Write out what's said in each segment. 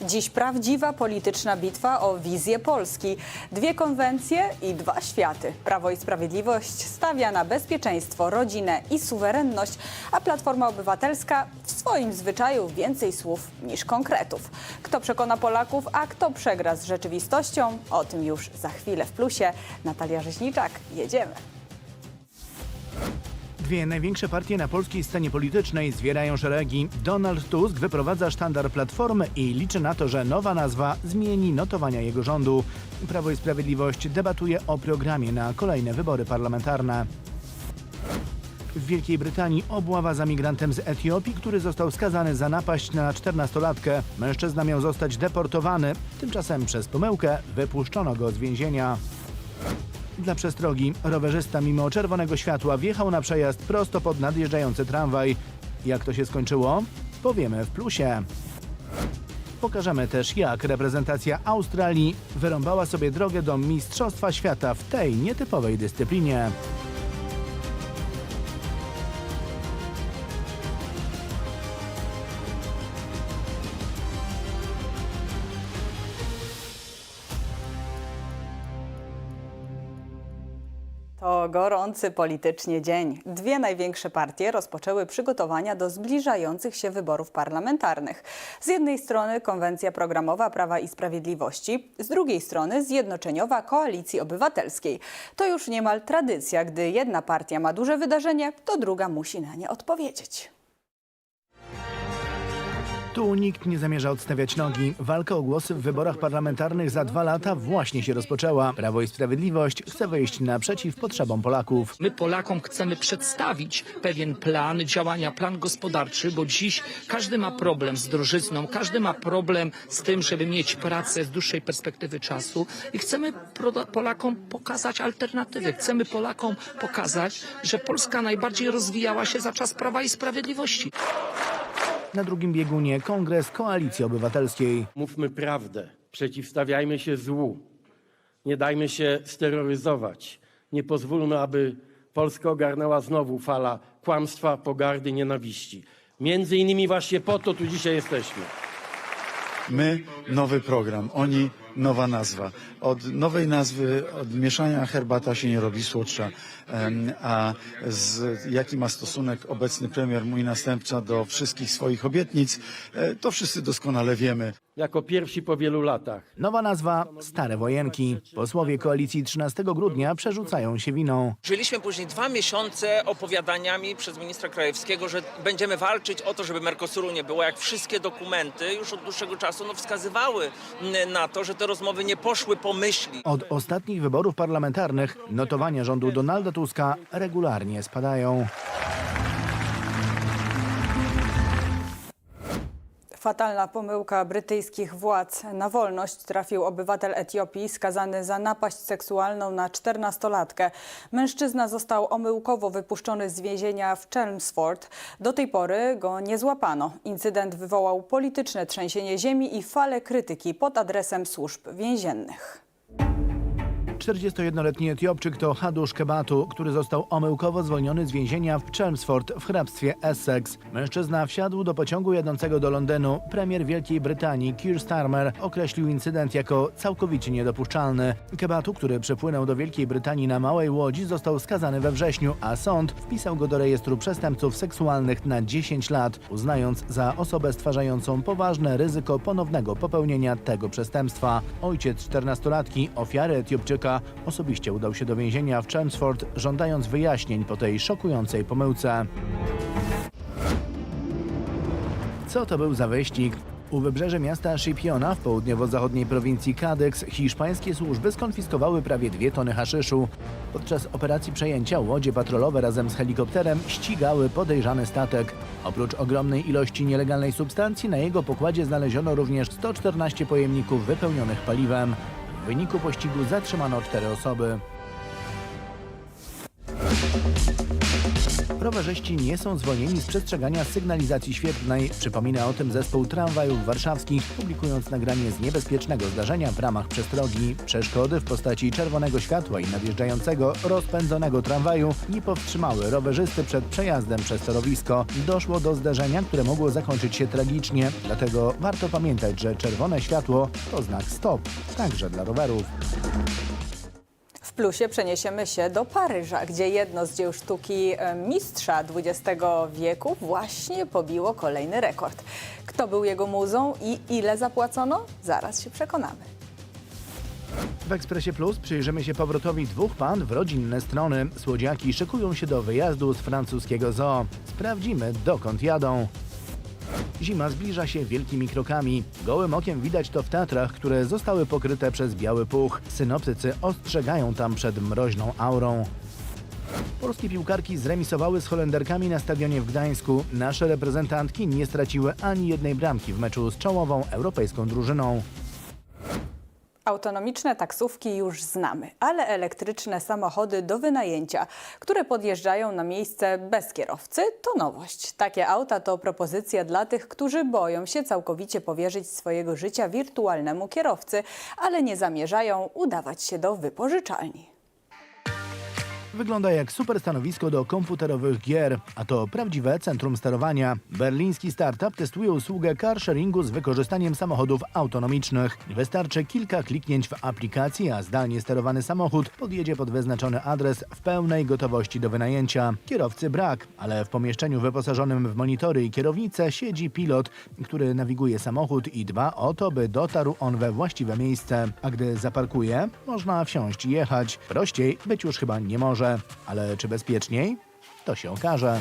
Dziś prawdziwa polityczna bitwa o wizję Polski. Dwie konwencje i dwa światy. Prawo i Sprawiedliwość stawia na bezpieczeństwo, rodzinę i suwerenność, a Platforma Obywatelska w swoim zwyczaju więcej słów niż konkretów. Kto przekona Polaków, a kto przegra z rzeczywistością? O tym już za chwilę w plusie. Natalia Rzeźniczak, jedziemy. Dwie największe partie na polskiej scenie politycznej zwierają szeregi. Donald Tusk wyprowadza sztandar Platformy i liczy na to, że nowa nazwa zmieni notowania jego rządu. Prawo i Sprawiedliwość debatuje o programie na kolejne wybory parlamentarne. W Wielkiej Brytanii obława za migrantem z Etiopii, który został skazany za napaść na 14-latkę. Mężczyzna miał zostać deportowany. Tymczasem przez pomyłkę wypuszczono go z więzienia. Dla przestrogi rowerzysta mimo czerwonego światła wjechał na przejazd prosto pod nadjeżdżający tramwaj. Jak to się skończyło? Powiemy w plusie. Pokażemy też, jak reprezentacja Australii wyrąbała sobie drogę do Mistrzostwa Świata w tej nietypowej dyscyplinie. To gorący politycznie dzień. Dwie największe partie rozpoczęły przygotowania do zbliżających się wyborów parlamentarnych. Z jednej strony konwencja programowa Prawa i Sprawiedliwości, z drugiej strony zjednoczeniowa Koalicji Obywatelskiej. To już niemal tradycja, gdy jedna partia ma duże wydarzenie, to druga musi na nie odpowiedzieć. Tu nikt nie zamierza odstawiać nogi. Walka o głosy w wyborach parlamentarnych za dwa lata właśnie się rozpoczęła. Prawo i Sprawiedliwość chce wyjść naprzeciw potrzebom Polaków. My Polakom chcemy przedstawić pewien plan działania, plan gospodarczy, bo dziś każdy ma problem z drożyzną, każdy ma problem z tym, żeby mieć pracę z dłuższej perspektywy czasu i chcemy Polakom pokazać alternatywy. Chcemy Polakom pokazać, że Polska najbardziej rozwijała się za czas Prawa i Sprawiedliwości. Na drugim biegunie Kongres Koalicji Obywatelskiej. Mówmy prawdę, przeciwstawiajmy się złu, nie dajmy się steroryzować, nie pozwólmy, aby Polskę ogarnęła znowu fala kłamstwa, pogardy, nienawiści. Między innymi właśnie po to tu dzisiaj jesteśmy. My nowy program, oni nowa nazwa. Od nowej nazwy, od mieszania herbata się nie robi słodsza. A z jaki ma stosunek obecny premier, mój następca, do wszystkich swoich obietnic, e, to wszyscy doskonale wiemy. Jako pierwsi po wielu latach. Nowa nazwa Stare Wojenki. Posłowie koalicji 13 grudnia przerzucają się winą. Żyliśmy później dwa miesiące opowiadaniami przez ministra Krajewskiego, że będziemy walczyć o to, żeby Mercosuru nie było, jak wszystkie dokumenty już od dłuższego czasu no, wskazywały na to, że te rozmowy nie poszły po myśli. Od ostatnich wyborów parlamentarnych notowania rządu Donalda Tuska regularnie spadają. Fatalna pomyłka brytyjskich władz. Na wolność trafił obywatel Etiopii skazany za napaść seksualną na 14-latkę. Mężczyzna został omyłkowo wypuszczony z więzienia w Chelmsford. Do tej pory go nie złapano. Incydent wywołał polityczne trzęsienie ziemi i falę krytyki pod adresem służb więziennych. 41-letni Etiopczyk to Hadusz Kebatu, który został omyłkowo zwolniony z więzienia w Chelmsford w hrabstwie Essex. Mężczyzna wsiadł do pociągu jadącego do Londynu. Premier Wielkiej Brytanii Keir Starmer określił incydent jako całkowicie niedopuszczalny. Kebatu, który przepłynął do Wielkiej Brytanii na małej łodzi, został skazany we wrześniu, a sąd wpisał go do rejestru przestępców seksualnych na 10 lat, uznając za osobę stwarzającą poważne ryzyko ponownego popełnienia tego przestępstwa. Ojciec 14-latki, ofiary Etiopczyka, osobiście udał się do więzienia w Chelmsford, żądając wyjaśnień po tej szokującej pomyłce. Co to był za wyścig? U wybrzeży miasta Scipiona w południowo-zachodniej prowincji Kadyks hiszpańskie służby skonfiskowały prawie dwie tony haszyszu. Podczas operacji przejęcia łodzie patrolowe razem z helikopterem ścigały podejrzany statek. Oprócz ogromnej ilości nielegalnej substancji na jego pokładzie znaleziono również 114 pojemników wypełnionych paliwem. W wyniku pościgu zatrzymano cztery osoby. Rowerzyści nie są zwolnieni z przestrzegania sygnalizacji świetlnej. Przypomina o tym zespół tramwajów warszawskich, publikując nagranie z niebezpiecznego zdarzenia w ramach przestrogi. Przeszkody w postaci czerwonego światła i nadjeżdżającego, rozpędzonego tramwaju nie powstrzymały rowerzysty przed przejazdem przez torowisko. Doszło do zdarzenia, które mogło zakończyć się tragicznie. Dlatego warto pamiętać, że czerwone światło to znak stop, także dla rowerów. W plusie przeniesiemy się do Paryża, gdzie jedno z dzieł sztuki e, mistrza XX wieku właśnie pobiło kolejny rekord. Kto był jego muzą i ile zapłacono? Zaraz się przekonamy. W Ekspresie Plus przyjrzymy się powrotowi dwóch pan w rodzinne strony. Słodziaki szykują się do wyjazdu z francuskiego zoo. Sprawdzimy, dokąd jadą. Zima zbliża się wielkimi krokami. Gołym okiem widać to w Tatrach, które zostały pokryte przez biały puch. Synoptycy ostrzegają tam przed mroźną aurą. Polskie piłkarki zremisowały z Holenderkami na stadionie w Gdańsku. Nasze reprezentantki nie straciły ani jednej bramki w meczu z czołową europejską drużyną. Autonomiczne taksówki już znamy, ale elektryczne samochody do wynajęcia, które podjeżdżają na miejsce bez kierowcy, to nowość. Takie auta to propozycja dla tych, którzy boją się całkowicie powierzyć swojego życia wirtualnemu kierowcy, ale nie zamierzają udawać się do wypożyczalni. Wygląda jak super stanowisko do komputerowych gier, a to prawdziwe centrum sterowania. Berliński startup testuje usługę car sharingu z wykorzystaniem samochodów autonomicznych. Wystarczy kilka kliknięć w aplikacji, a zdalnie sterowany samochód podjedzie pod wyznaczony adres w pełnej gotowości do wynajęcia. Kierowcy brak, ale w pomieszczeniu wyposażonym w monitory i kierownicę siedzi pilot, który nawiguje samochód i dba o to, by dotarł on we właściwe miejsce. A gdy zaparkuje, można wsiąść i jechać. Prościej być już chyba nie może. Ale czy bezpieczniej? To się okaże.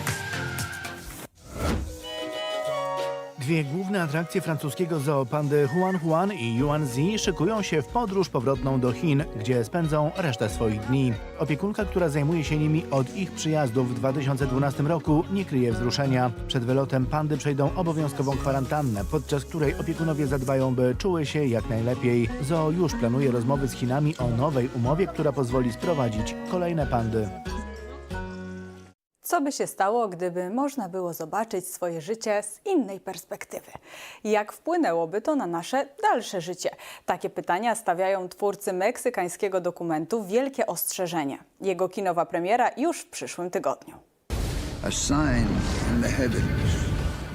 Dwie główne atrakcje francuskiego zoo pandy Huan Huan i Yuan Zi szykują się w podróż powrotną do Chin, gdzie spędzą resztę swoich dni. Opiekunka, która zajmuje się nimi od ich przyjazdu w 2012 roku, nie kryje wzruszenia. Przed wylotem pandy przejdą obowiązkową kwarantannę, podczas której opiekunowie zadbają, by czuły się jak najlepiej. Zoo już planuje rozmowy z Chinami o nowej umowie, która pozwoli sprowadzić kolejne pandy. Co by się stało, gdyby można było zobaczyć swoje życie z innej perspektywy? Jak wpłynęłoby to na nasze dalsze życie? Takie pytania stawiają twórcy meksykańskiego dokumentu Wielkie Ostrzeżenie. Jego kinowa premiera już w przyszłym tygodniu. a sign in the heavens.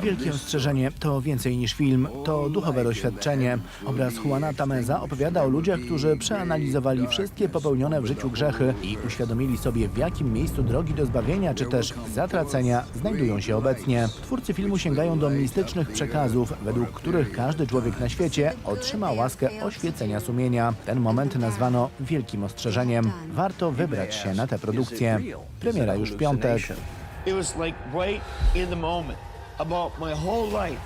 Wielkie ostrzeżenie to więcej niż film, to duchowe doświadczenie. Obraz Juana Tameza opowiada o ludziach, którzy przeanalizowali wszystkie popełnione w życiu grzechy i uświadomili sobie, w jakim miejscu drogi do zbawienia czy też zatracenia znajdują się obecnie. Twórcy filmu sięgają do mistycznych przekazów, według których każdy człowiek na świecie otrzyma łaskę oświecenia sumienia. Ten moment nazwano wielkim ostrzeżeniem. Warto wybrać się na tę produkcję. Premiera już w piątek. It was like right in the moment about my whole life.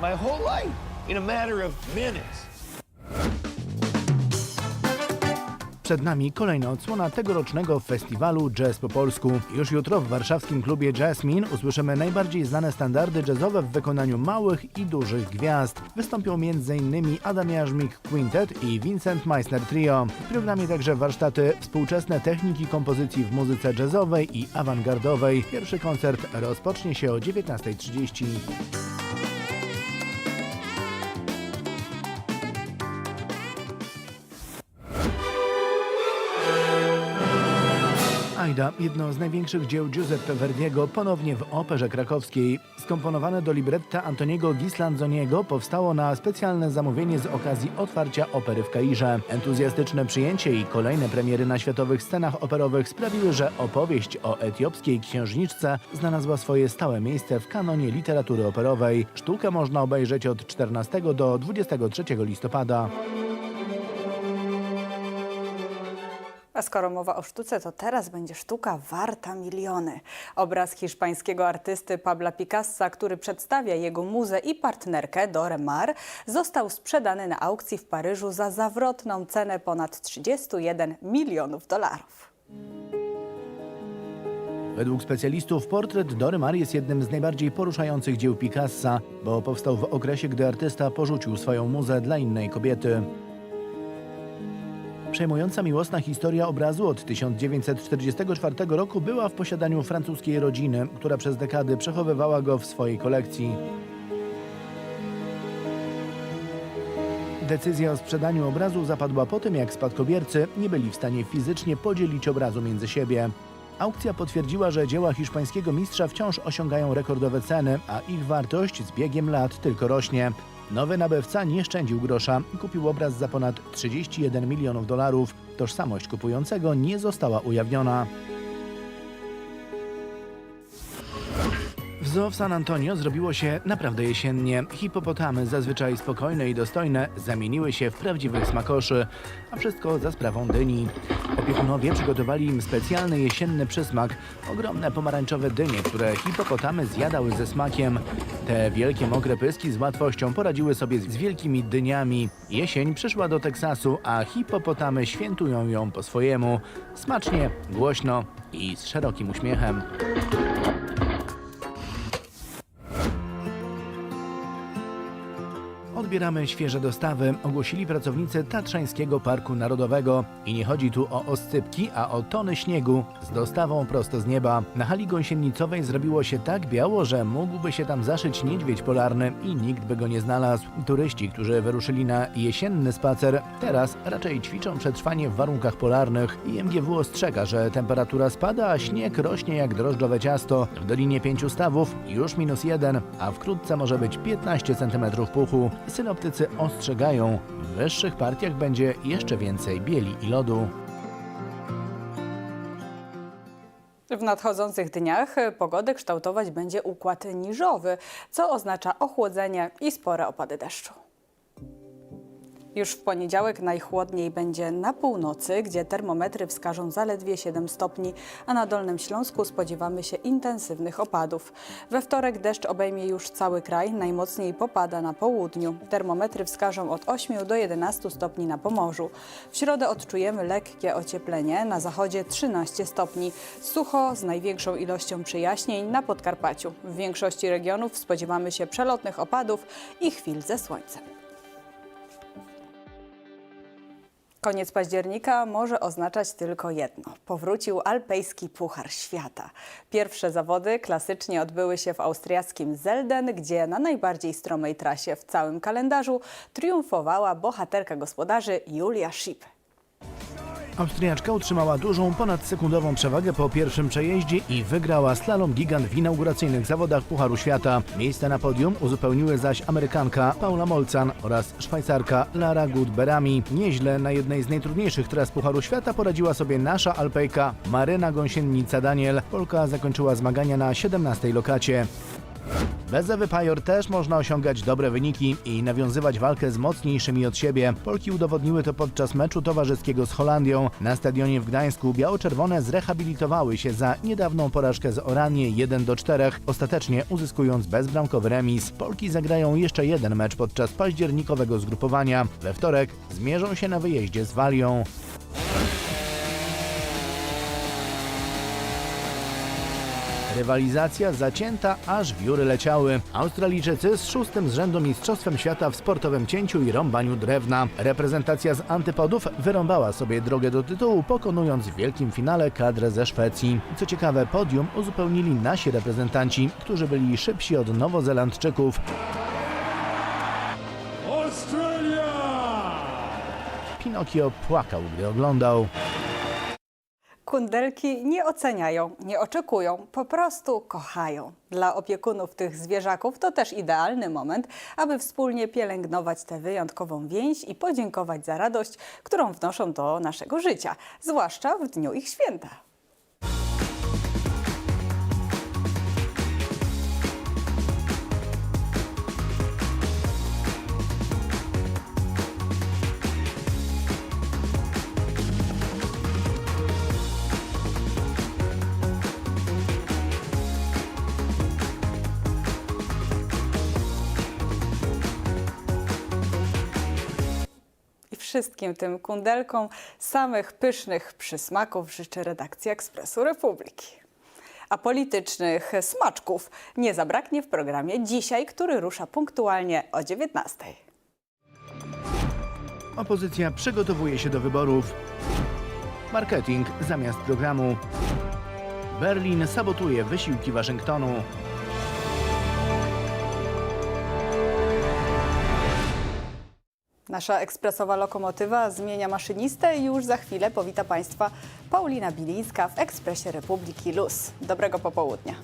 My whole life in a matter of minutes. Przed nami kolejna odsłona tegorocznego festiwalu Jazz po polsku. Już jutro w warszawskim klubie Jasmine usłyszymy najbardziej znane standardy jazzowe w wykonaniu małych i dużych gwiazd. Wystąpią m.in. Adam Jarzmik Quintet i Vincent Meissner Trio. W programie także warsztaty współczesne techniki kompozycji w muzyce jazzowej i awangardowej. Pierwszy koncert rozpocznie się o 19.30. Jedno z największych dzieł Giuseppe Verdiego, ponownie w Operze Krakowskiej. Skomponowane do libretta Antoniego Gislanzoniego powstało na specjalne zamówienie z okazji otwarcia opery w Kairze. Entuzjastyczne przyjęcie i kolejne premiery na światowych scenach operowych sprawiły, że opowieść o etiopskiej księżniczce znalazła swoje stałe miejsce w kanonie literatury operowej. Sztukę można obejrzeć od 14 do 23 listopada. Skoro mowa o sztuce, to teraz będzie sztuka warta miliony. Obraz hiszpańskiego artysty Pabla Picassa, który przedstawia jego muzę i partnerkę Dore Mar, został sprzedany na aukcji w Paryżu za zawrotną cenę ponad 31 milionów dolarów. Według specjalistów portret Dory Mar jest jednym z najbardziej poruszających dzieł Picassa, bo powstał w okresie, gdy artysta porzucił swoją muzę dla innej kobiety. Przejmująca miłosna historia obrazu od 1944 roku była w posiadaniu francuskiej rodziny, która przez dekady przechowywała go w swojej kolekcji. Decyzja o sprzedaniu obrazu zapadła po tym, jak spadkobiercy nie byli w stanie fizycznie podzielić obrazu między siebie. Aukcja potwierdziła, że dzieła hiszpańskiego mistrza wciąż osiągają rekordowe ceny, a ich wartość z biegiem lat tylko rośnie. Nowy nabywca nie szczędził grosza i kupił obraz za ponad 31 milionów dolarów. Tożsamość kupującego nie została ujawniona. W zoo w San Antonio zrobiło się naprawdę jesiennie. Hipopotamy, zazwyczaj spokojne i dostojne, zamieniły się w prawdziwych smakoszy, a wszystko za sprawą dyni. Opiekunowie przygotowali im specjalny jesienny przysmak, ogromne pomarańczowe dynie, które hipopotamy zjadały ze smakiem. Te wielkie mokre pyski z łatwością poradziły sobie z wielkimi dyniami. Jesień przyszła do Teksasu, a hipopotamy świętują ją po swojemu. Smacznie, głośno i z szerokim uśmiechem. Odbieramy świeże dostawy, ogłosili pracownicy Tatrzańskiego Parku Narodowego. I nie chodzi tu o oscypki, a o tony śniegu z dostawą prosto z nieba. Na hali gąsienicowej zrobiło się tak biało, że mógłby się tam zaszyć niedźwiedź polarny i nikt by go nie znalazł. Turyści, którzy wyruszyli na jesienny spacer, teraz raczej ćwiczą przetrwanie w warunkach polarnych. IMGW ostrzega, że temperatura spada, a śnieg rośnie jak drożdżowe ciasto. W Dolinie Pięciu Stawów już minus jeden, a wkrótce może być 15 cm puchu. Synoptycy ostrzegają, w wyższych partiach będzie jeszcze więcej bieli i lodu. W nadchodzących dniach pogodę kształtować będzie układ niżowy, co oznacza ochłodzenie i spore opady deszczu. Już w poniedziałek najchłodniej będzie na północy, gdzie termometry wskażą zaledwie 7 stopni, a na Dolnym Śląsku spodziewamy się intensywnych opadów. We wtorek deszcz obejmie już cały kraj, najmocniej popada na południu. Termometry wskażą od 8 do 11 stopni na Pomorzu. W środę odczujemy lekkie ocieplenie, na zachodzie 13 stopni. Sucho z największą ilością przyjaśnień na Podkarpaciu. W większości regionów spodziewamy się przelotnych opadów i chwil ze słońcem. Koniec października może oznaczać tylko jedno. Powrócił alpejski Puchar Świata. Pierwsze zawody klasycznie odbyły się w austriackim Zelden, gdzie na najbardziej stromej trasie w całym kalendarzu triumfowała bohaterka gospodarzy Julia Schip. Austriaczka utrzymała dużą, ponadsekundową przewagę po pierwszym przejeździe i wygrała slalom gigant w inauguracyjnych zawodach Pucharu Świata. Miejsce na podium uzupełniły zaś Amerykanka Paula Molcan oraz Szwajcarka Lara Gut-Berami. Nieźle na jednej z najtrudniejszych tras Pucharu Świata poradziła sobie nasza Alpejka Maryna Gąsienica-Daniel. Polka zakończyła zmagania na 17 lokacie. Bez Ewy Pajor też można osiągać dobre wyniki i nawiązywać walkę z mocniejszymi od siebie. Polki udowodniły to podczas meczu towarzyskiego z Holandią. Na stadionie w Gdańsku biało-czerwone zrehabilitowały się za niedawną porażkę z Oranie 1 do 4, ostatecznie uzyskując bezbramkowy remis. Polki zagrają jeszcze jeden mecz podczas październikowego zgrupowania. We wtorek zmierzą się na wyjeździe z Walią. Rywalizacja zacięta, aż wióry leciały. Australijczycy z szóstym z rzędu Mistrzostwem Świata w sportowym cięciu i rąbaniu drewna. Reprezentacja z antypodów wyrąbała sobie drogę do tytułu, pokonując w wielkim finale kadrę ze Szwecji. Co ciekawe, podium uzupełnili nasi reprezentanci, którzy byli szybsi od Nowozelandczyków. Pinokio płakał, gdy oglądał. Kundelki nie oceniają, nie oczekują, po prostu kochają. Dla opiekunów tych zwierzaków to też idealny moment, aby wspólnie pielęgnować tę wyjątkową więź i podziękować za radość, którą wnoszą do naszego życia, zwłaszcza w dniu ich święta. Wszystkim tym kundelkom samych pysznych przysmaków życzy redakcja Ekspresu Republiki. A politycznych smaczków nie zabraknie w programie dzisiaj, który rusza punktualnie o 19. Opozycja przygotowuje się do wyborów. Marketing zamiast programu. Berlin sabotuje wysiłki Waszyngtonu. Nasza ekspresowa lokomotywa zmienia maszynistę i już za chwilę powita Państwa Paulina Bilińska w Ekspresie Republiki Luz. Dobrego popołudnia.